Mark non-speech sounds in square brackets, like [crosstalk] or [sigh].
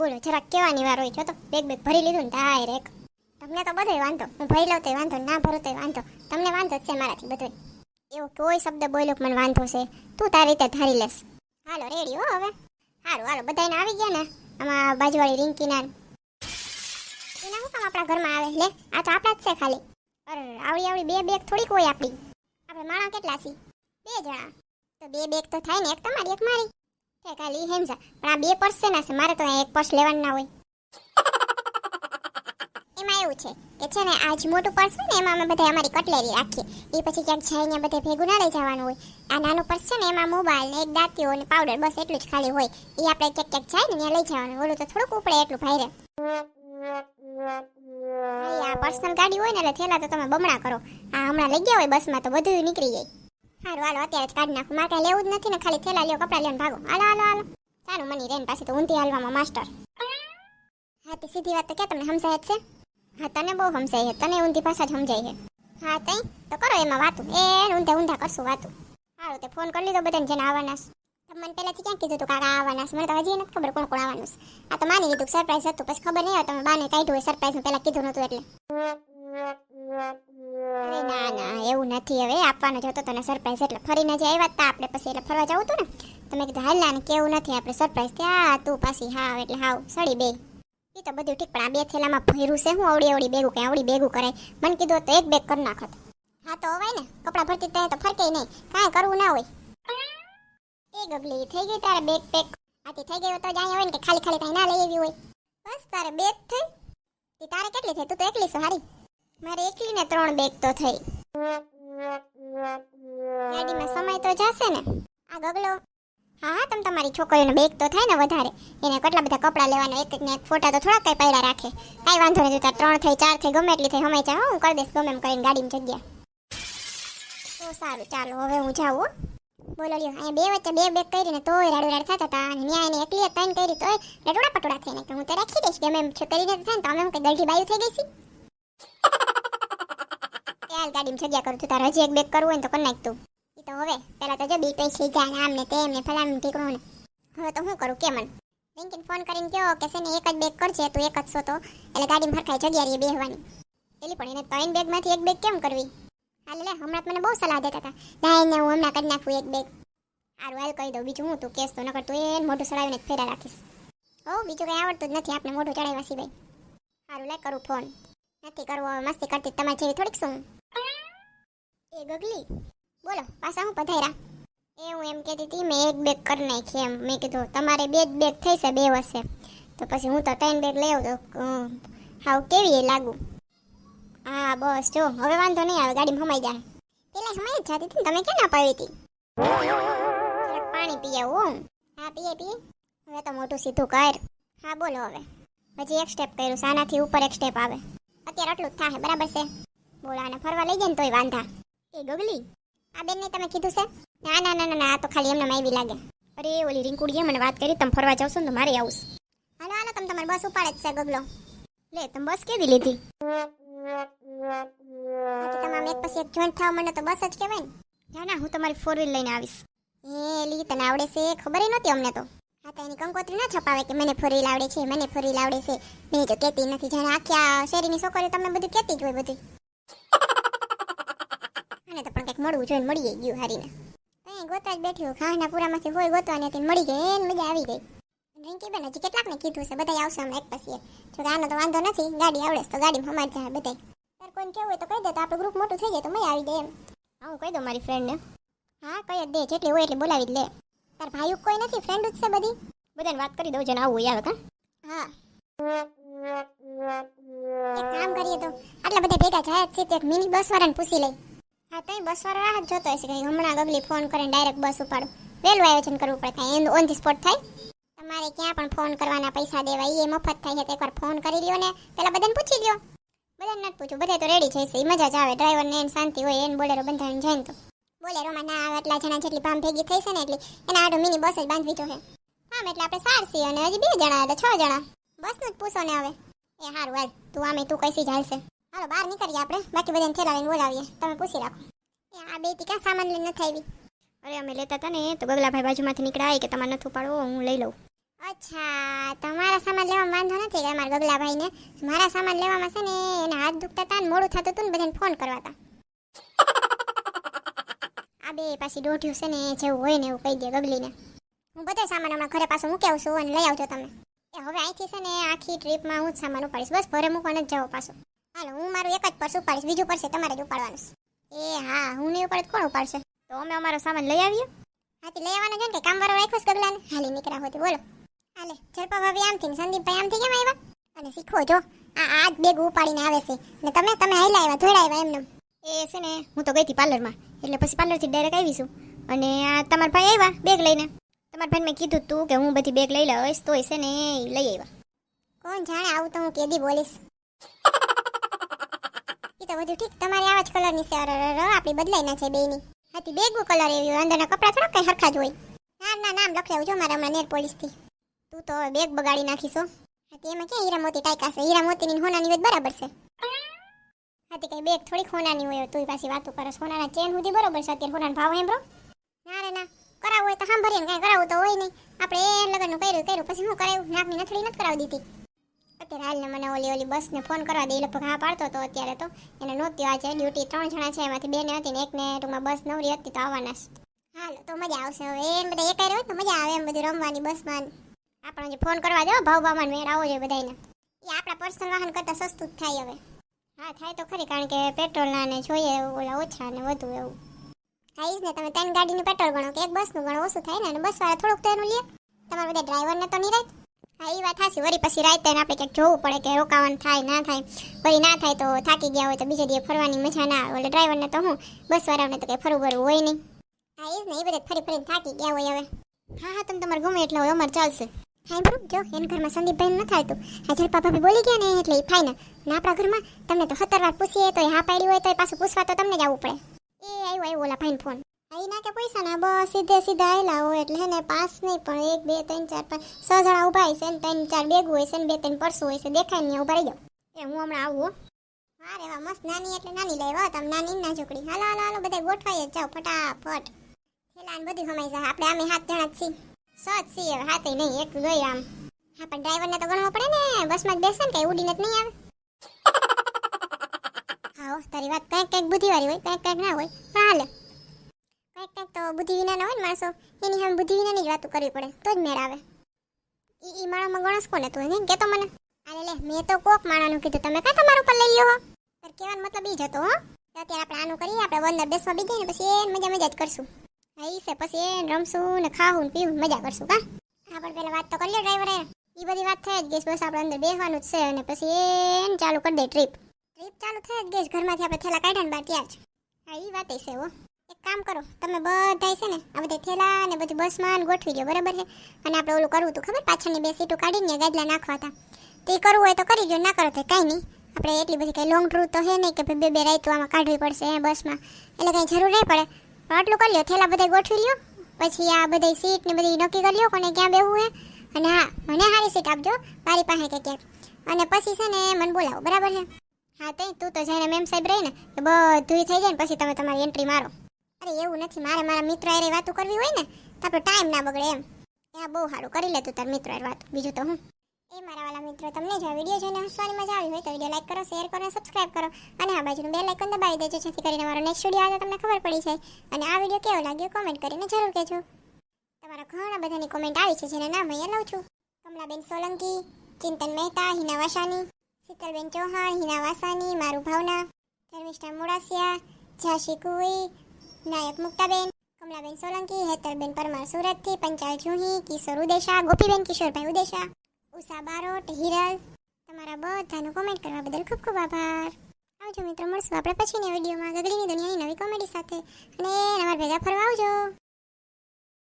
બોલો, જરાક કેવાની વાર હોય છો તો બેગ બેગ ભરી લીધું ને ડાયરેક તમને તો બધોય વાંધો, હું ભરી લઉં તોય વાંધો, ના ભરું તોય વાંધો. તમને વાંધો જ છે મારાથી બધોય. એવો કોઈ શબ્દ બોલ્યો મને વાંધો છે? તું તારી રીતે ધારી લેશ. હાલો રેડી હો હવે. હારું, હાલો બધાને આવી ગયા ને? આમાં બાજુવાળી રિંકીના એના હું કામ આપણા ઘરમાં આવે? લે, આ તો આપણા જ છે ખાલી. અરે, આવડી આવડી, બે બેગ થોડીક હોય આપણી. આપણે માણા કેટલા છી બે જણા તો બે બેગ તો થાય ને, એક તમારી, એક મારી. ખાલી હેમઝા પણ આ બે પર્સ છે ને મારે તો એક પર્સ લેવાનું ના હોય. એમાં એવું છે કે છે ને આજ મોટું પર્સ હોય ને, એમાં અમે બધા અમારી કટલેરી રાખીએ. એ પછી ક્યાંક જઈને બધે ભેગું ના લઈ જવાનું હોય. આ નાનું પર્સ છે ને, એમાં મોબાઈલ ને એક દાંતીઓ ને પાવડર બસ એટલું જ ખાલી હોય. એ આપણે ક્યાંક ક્યાંક જાય ને, ત્યાં લઈ જવાનું. ઓલું તો થોડુંક ઉપડે એટલું ભાઈ આ પર્સનલ ગાડી હોય ને, એટલે થેલા તો તમે બમણા કરો. આ હમણાં લઈ ગયા હોય બસમાં, તો બધું નીકળી જાય. હારું હાલો, અત્યારે જ કાઢી નાખું. મારે કાંઈ લેવું જ નથી ને, ખાલી થેલા લ્યો, કપડા લઈને ભાગો. હાલો હાલો હાલો. સારું મની રેન પાસે તો ઊંધી હાલવામાં માસ્ટર. હા, તે સીધી વાત તો ક્યાં તમને સમજાય છે? હા, તને બહુ સમજાય છે. તને ઊંધી ભાષા જ સમજાય છે. હા, તઈ? તો કરો એમાં વાતું. એ ઊંધા ઊંધા કરશું વાતું. સારું તે ફોન કરી લીધો બધાને, જેને આવવાના મને પહેલાથી ક્યાં કીધું તું કાકા આવવાના છે? મને તો હજી નથી ખબર કોણ કોણ આવવાનું છે. આ તો માની લીધું સરપ્રાઈઝ હતું, પછી ખબર નહીં હોય તમે બાને કાઢ્યું હોય સરપ્રાઈઝ પહેલાં કીધું નહોતું એટલે. અરે ના ના એવું નથી. હવે આપવાનો જ હતો તને સરપ્રાઈઝ એટલે ફરીને જે આવ્યા હતા આપણે પછી એટલે ફરવા જવું હતું ને તમે કીધું હાલ ના કેવું નથી આપણે સરપ્રાઈઝ થયા. તું પાછી હા એટલે હાવ સડી બે એ તો બધું ઠીક પણ આ બે થેલામાં ભર્યું છે હું અવડી અવડી બેગું કે આવડી બેગું કરાય. મને કીધું તો એક બેગ કરી નાખત હા તો હવે ને કપડાં ભરતી ત્યાં તો ફરકે નહીં. કાંઈ કરવું ના હોય. એ ગગલી થઈ ગઈ તારે બેગ પેક આથી થઈ ગઈ હોય તો જાય હોય ને કે ખાલી ખાલી કાંઈ ના લઈ આવી હોય. બસ તારે બેગ થઈ. તારે કેટલી થઈ? તું તો એકલી છો હારી. મારે એકલી ને ત્રણ બેગ તો થઈ. ગાડીમાં સમય તો જશે ને. આ ગગલો. હા હા, તમે તમારી છોકરીનો બેગ તો થાય ને વધારે. એને કેટલા બધા કપડાં લેવાના, એક ને એક ફોટા તો થોડા કઈ પડ્યા રાખે. કાંઈ વાંધો નથી તાર ત્રણ થઈ, ચાર થઈ, ગમે એટલી થઈ, હમે ચા હું કરી દઈશ, ગમે એમ કરીને ગાડીમાં જગ્યા. તો સારું, ચાલો, હવે હું જાઉં બોલો, લ્યો, અહીંયા બે વચ્ચે બે બેગ કરીને તોય રાડુ રાડ થતા હતા. અને ન્યાય એને એકલી જ કરી તોય રટોડા પટોડા થઈને કે હું તો રાખી દઈશ, ગમે એમ કરીને થાય ને તો અમે હું કઈ દલઠી બાયું થઈ ગઈ છી ચાલ ગાડીમાં જગ્યા કરું છું. તારે હજી એક બેગ કરવું હોય તો કરી નાખ ઈ તો હવે, પેલા તો જો, બી પેસ જાય આમ ને તેમ ને ફલામ ઠીકણું ને. હવે તો હું કરું, કે મને? રિંકીને ફોન કરીને કહો કે છે ને, એક જ બેગ કરજે, તું એક જ છો તો. એટલે ગાડીમાં ફરખાઈ જગ્યા રહી બેહવાની. એટલે પણ એને ત્રણ બેગમાંથી એક બેગ કેમ કરવી? હાલ લે, હમણાં મને બહુ સલાહ દેતા હતા. ના ને હું હમણાં કરી નાખું એક બેગ હારું, હાલ કહી દઉં. બીજું હું તું કેસ તો, નકર તું એ મોઢું ચડાવીને જ ફેરા રાખીશ. હો, બીજું કંઈ આવડતું જ નથી આપણે મોઢું ચડાવ્યા સિવાય. સારું લે, કરું ફોન નથી કરવો મસ્તી કરતી તમારે જેવી થોડીક શું એ ગગલી, બોલો, પાછા હું પધાર્યા? એ હું એમ કહેતી હતી, મેં એક બેગ કરી નાખી એમ. મેં કીધું, તમારે બે જ બેગ થઈ છે બે વર્ષે તો પછી હું તો ત્રણ બેગ લઈ આવું, તો હાવ કેવી એ લાગુ? હા, બસ, જો, હવે વાંધો નહીં આવે, ગાડીમાં હમાઈ જાય પેલા હમાઈ જ જતી હતી તમે ક્યાં ના પાવી હતી? પાણી પી આવું હું, પીએ પીએ. હવે તો મોટું સીધું કર. હા, બોલો હવે. હજી એક સ્ટેપ કર્યું સાનાથી ઉપર એક સ્ટેપ આવે. અત્યારે આટલું જ થાય બરાબર છે. બોલો, આને ફરવા લઈ જાય ને તોય વાંધા. એ ગગલી આ બેનને તમે કીધું છે? ના ના ના ના આ તો ખાલી એમને માયવી લાગે. અરે, ઓલી રિંકુડીએ મને વાત કરી, તમે ફરવા જાવશો ને મારે આવું હાલો હાલો, તમે તમારી બસ ઉપાડે જ છે, ગગલો. લે, તમે બસ કેવી લીધી? તમામ એક પછી એક જોઈન્ટ થાવ મને તો બસ જ કહેવાય ને. ના ના, હું તમારી ફોર વ્હીલ લઈને આવીશ. એ, લી, તને આવડે છે ખબર નહોતી અમને તો. હા, તો એની કંકોત્રી ના છપાવે કે મને ફોર વ્હીલ આવડે છે, મને ફોર વ્હીલ આવડે છે. મેં તો કહેતી નથી, જાણે આખી આ શેરીની છોકરીઓ તમે બધું કહેતી જ હોય બધું. મળવું જોઈને મળી ગયું હારીને. ત્યાં ગોતા જ બેઠી ઘાસના પૂરામાંથી હોય ગોતવાની હતી મળી ગઈ એને મજા આવી ગઈ ડ્રિંકી બેન હજી કેટલાકને કીધું છે બધા આવશે હમણાં એક પછી જો આનો તો વાંધો નથી, ગાડી આવડે તો ગાડીમાં હમાર જાય બધા તાર કોઈને કેવું હોય તો કહી દે, તો આપણું ગ્રુપ મોટું થઈ જાય તો મજા આવી જાય એમ. હા, હું કહી દઉં મારી ફ્રેન્ડને હા, કહી દે, જેટલી હોય એટલી બોલાવી જ લે. તાર ભાઈ કોઈ નથી ફ્રેન્ડ જ છે બધી. બધાને વાત કરી દઉં, જેને આવું હોય આવે, કા? હા. એક કામ કરીએ તો, આટલા બધા ભેગા જાય છે, તો એક મિની બસ વાળાને પૂછી લઈ હા તઈ બસ વાળો રાહત જોતો હશે કઈ હમણાં ગગલી ફોન કરીને ડાયરેક્ટ બસ ઉપાડો. વેલું આયોજન કરવું પડે કાંઈ ઓન ધી સ્પોટ થાય. તમારે ક્યાં પણ ફોન કરવાના પૈસા દેવા એ મફત થાય છે, તો એકવાર ફોન કરી લ્યો ને, પેલા બધાને પૂછી લ્યો. બધાને નથી પૂછ્યું બધા તો રેડી છે એ મજા જ આવે ડ્રાઈવરને એને શાંતિ હોય, એને બોલેરો બંધાઈને જાય તો. બોલેરોમાં ના આવે, એટલા જણા જેટલી ભામ ભેગી થઈ છે ને એટલી, એના આડો મિની બસ જ બાંધવી જોઈએ. આમ એટલે આપણે સારસી અને હજી બે જણા, એટલે છ જણા. બસનું જ પૂછો ને હવે. એ સારું, હાલ, તું આમે તું કઈસી ચાલશે હાલો બહાર નીકળીએ આપણે. બાકી બધાને થેલા લઈને બોલાવીએ. તમે પૂછી રાખો. એ આ બે ટીકા સામાન લઈને નથી આવી? અરે અમે લેતા હતા ને. તો ગગલાભાઈ બાજુમાંથી નીકળ્યા કે તમારે નથી ઉપાડવો હું લઈ લઉં. અચ્છા તમારા સામાન લેવામાં વાંધો નથી કે અમારા ગગલાભાઈને? મારા સામાન લેવામાં છે ને એના હાથ દુખતા હતા ને મોડું થતું હતું ને બધાને ફોન કરવા હતા આ બે પાછી દોઢ્યું છે ને જેવું હોય ને એવું કહી દે ગગલીને. હું બધો સામાન હમણાં ઘરે પાછો મૂકી આવું છું અને લઈ આવજો તમે. એ હવે અહીંથી છે ને આખી ટ્રીપમાં હું જ સામાન ઉપાડીશ. બસ ભરે મૂકવાનો જ જવો પાછો. હાલો હું મારું એક જ પર્સ ઉપાડીશ બીજું પડશે તમારે જ ઉપાડવાનું છે. એ હા હું નહીં ઉપાડે કોણ ઉપાડશે? તો અમે અમારો સામાન લઈ આવીએ. હાથી લઈ આવવાનો છે ને કે કામવાળો રાખ્યો છે ગગલાને હાલી નીકળ્યા હોતી બોલો. હાલે ઝડપા ભાભી આમથી ને સંદીપભાઈ આમથી કેમ આવ્યા? અને શીખો જો આ આ જ બેગ ઉપાડીને આવે છે. ને તમે તમે હાઈલા આવ્યા ધોડા આવ્યા એમને. એ છે ને હું તો ગઈ હતી પાર્લરમાં એટલે પછી પાર્લરથી ડાયરેક્ટ આવીશું અને આ તમારા ભાઈ આવ્યા બેગ લઈને? તમારા ભાઈને મેં કીધું તું કે હું બધી બેગ લઈ લાવીશ તોય છે ને લઈ આવ્યા. કોણ જાણે આવું તો હું કેદી બોલીશ. તો બધું ઠીક. તમારે આવા જ કલરની છે આપણી બદલાઈ ના છે બેની હાથી બેગું કલર એવી અંદરના કપડાં થોડા કંઈ હરખા જ હોય. ના ના નામ લખાવું જો મારા હમણાં નેર પોલીસથી. તું તો હવે બેગ બગાડી નાખીશો હાથી, એમાં ક્યાં હીરા મોતી ટાઈકા છે? હીરા મોતીની હોનાની હોય બરાબર છે. હાથી, કઈ બેગ થોડી હોનાની હોય, તું પાછી વાતો કરે હોનાના ચેન સુધી બરોબર છે અત્યારે હોનાનો ભાવ હેમ્બ્રો ના રે ના. કરાવવું હોય તો સાંભળીએ કાંઈ કરાવવું તો હોય નહીં. આપણે એ લગ્નનું કર્યું કર્યું, પછી શું કરાવ્યું નાકની નથડી નથી કરાવી દીધી. અત્યારે મને ઓલી ઓલી બસને ફોન કરવા દે એ લગભગ હા પાડતો હતો અત્યારે તો. એને નહોતી આજે, ડ્યુટી ત્રણ જણા છે, એમાંથી બેને હતી ને એકને ટૂંકમાં બસ નવરી હતી તો આવવાના છે. હાલો, તો મજા આવશે હવે. એમ બધા એકાઈ રહ્યો તો મજા આવે એમ બધું રમવાની, બસમાં. આપણે જે ફોન કરવા દેવો ભાવ ભાવમાં મેળ આવો જોઈએ બધાને એ આપણા પર્સનલ વાહન કરતાં સસ્તું જ થાય હવે. હા, થાય તો ખરી, કારણ કે પેટ્રોલના ને જોઈએ ઓલા ઓછા ને વધુ એવું. ઈ ને, તમે ત્રણ ગાડીનું પેટ્રોલ ગણો કે એક બસનું ગણો, ઓછું થાય ને, અને બસવાળા થોડુંક તો એનું લે. તમારે બધા ડ્રાઈવરને તો નહીં રાખ હા એ વાત હાસી વળી પછી રાતે આપણે ક્યાંક જોવું પડે કે રોકાવાનું થાય, ના થાય. વળી ના થાય તો થાકી ગયા હોય તો બીજા દિવસે ફરવાની મજા ના આવે. એટલે ડ્રાઈવરને તો હું બસ વાળાને તો કંઈ ફરવું બરવું હોય નહીં. હા એ જ ને એ બધા ફરી ફરીને થાકી ગયા હોય હવે. હા હા, તમે તમારે ગમે એટલે હોય, અમારે ચાલશે. હા બરોબર. જો, એના ઘરમાં સંદીપભાઈ ન થાય તો. આ ઝડપા ભાભી બોલી ગયા ને એટલે એ ફાઈન ને. આપણા ઘરમાં તમને તો સત્તર વાર પૂછીએ તો હા પાડી હોય તો પાછું પૂછવા તો તમને જ આવવું પડે. એ આવ્યો આવ્યો ઓલા ભાઈને ફોન અહીં ના કે પૈસા ના બસ સીધે સીધા આવેલા હોય એટલે હેને પાસ નહીં પણ એક, બે, ત્રણ, ચાર, પાંચ, છ જણા ઊભા છે ને ત્રણ, ચાર બેગ હોય છે ને બે, ત્રણ પરસું હોય છે. દેખાય ને ઊભા રહી જાવ એ હું હમણાં આવું હો. રે, વાહ, મસ્ત નાની એટલે નાની લેવા તમે નાની ને છોકરી. હાલો હાલો હાલો બધા ગોઠવાઈ જ જાઓ, ફટાફટ. થેલા ને બધું સમાઈ જાય. આપણે અમે હાથ જણા જ છીએ. સત છીએ હવે નહીં, એક ગઈ આમ. હા, પણ ડ્રાઈવરને તો ગણવો પડે ને. બસમાં જ બેસે ને, કઈ ઉડીને જ નહીં આવે. [laughs] હા તારી વાત કંઈક કંઈક બુદ્ધિવાળી હોય કંઈક કંઈક ના હોય. પણ હાલે. કંઈક કંઈક તો બુદ્ધિ વિનાના હોય ને માણસો, એની સામે બુદ્ધિ વિનાની જ વાતો કરવી પડે, તો જ મેળ આવે. ઈ ઈ માળામાં ગણસ કોને તું એને કેતો મને. અરે લે મેં તો કોક માણાનું કીધું, તમે કાં તમારું પર લઈ લ્યો? હો તાર કહેવાનો મતલબ ઈ જ હતો, હો. અત્યારે આપણે આનું કરીએ, આપણે વંદર બેસવા બી ને, પછી એ મજા મજા જ કરશું ઈ છે, પછી એ રમશું ને ખાવું ને પીવું મજા કરશું, કા? હા, પણ પેલા વાત તો કરી લ્યો ડ્રાઈવરે. એ બધી વાત થઈ જ ગઈ બસ આપણે અંદર બેસવાનું જ છે અને પછી એને ચાલુ કરી દે ટ્રીપ. ટ્રીપ ચાલુ થઈ જ ગઈ ઘરમાંથી આપણે થેલા કાઢ્યા ને બાર ત્યાં જ. હા એ વાત છે, હો. એક કામ કરો, તમે બધાય છે ને, આ બધા થેલા ને બધું બસમાં ગોઠવી દો બરાબર છે? અને આપણે ઓલું કરવું હતું, ખબર? પાછળની બે સીટો કાઢીને ગાદલા નાખવા હતા. તે કરવું હોય તો કરી દો ના કરો તો કાંઈ નહીં. આપણે એટલી બધી કંઈ લોંગ ટૂર તો હે નહીં કે ભાઈ બે બે રાઈતો આમાં કાઢવી પડશે એ બસમાં. એટલે કંઈ જરૂર નહીં પડે. પણ આટલું કરી લ્યો, થેલા બધા ગોઠવી લ્યો, પછી આ બધી સીટ ને બધી નક્કી કરી લ્યો, કોને ક્યાં બેહવું હે? અને હા, મને સારી સીટ આપજો, મારી પાસે કે ક્યાંક. અને પછી છે ને મને બોલાવો, બરાબર છે? હા તે તું તો જઈને મેમ સાહેબ રહી ને બધું થઈ જાય ને, પછી તમે તમારી એન્ટ્રી મારો. અરે એવું નથી, મારે મારા મિત્ર એ વાતો કરવી હોય ને, તો આપણો ટાઈમ ના બગડે એમ. એ બહુ સારું કરી લેતું તાર મિત્ર એ વાત. બીજું તો હું? એ મારા વાલા મિત્રો, તમને જો વીડિયો જોઈને હસવાની મજા આવી હોય તો વીડિયો લાઈક કરો શેર કરો અને સબસ્ક્રાઇબ કરો. અને આ બાજુનું બેલ આઇકન દબાવી દેજો, જેથી કરીને મારો નેક્સ્ટ વીડિયો આવે તમને ખબર પડી જાય. અને આ વીડિયો કેવો લાગ્યો કોમેન્ટ કરીને જરૂર કહેજો. તમારા ઘણા બધાની કોમેન્ટ આવી છે, જેના નામ અહીંયા લઉં છું. કમલાબેન સોલંકી, ચિંતન મહેતા, હિના વાસાની, શીતલબેન ચૌહાણ, હિના વાસાની, મારું ભાવના, ધર્મિષ્ઠા મોડાસિયા, ઝાંસી કુઈ નાયક મુક્તાબેન, કમલાબેન સોલંકી, હેતલબેન પરમાર સુરતથી, પંચાલ જુહી, કિશોર ઉદેશા, ગોપીબેન કિશોરભાઈ ઉદેશા, ઉષા બારોટ, હિરલ. તમારા બધાનો કોમેન્ટ કરવા બદલ ખૂબ ખૂબ આભાર. આવજો મિત્રો, મળશું આપણે પછીની વિડીયોમાં. ગગડીની દુનિયાની નવી કોમેડી સાથે. અને અમારા ભેગા ફરવા આવજો.